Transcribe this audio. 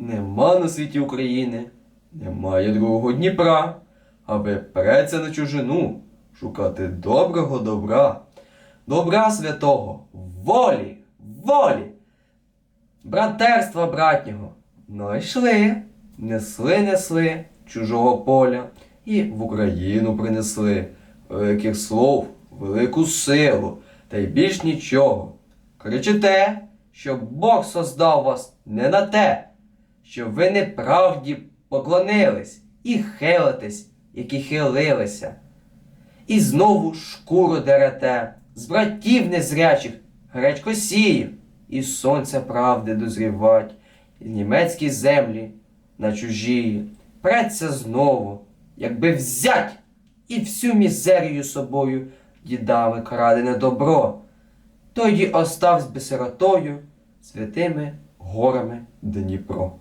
нема на світі України, немає другого Дніпра, аби преться на чужину, шукати доброго добра, добра святого, волі, волі, братерства братнього. Ну йшли, несли, несли чужого поля і в Україну принесли великих слов, велику силу, та й більш нічого. Кричите, що Бог создав вас не на те, що ви неправді поклонились і хилитесь, які хилилися. І знову шкуру дерете, з братів незрячих гречкосіїв, і сонце правди дозрівать, і німецькі землі на чужі. Преться знову, якби взять і всю мізерію собою дідами крадене добро. Тоді оставсь би сиротою святими горами Дніпро.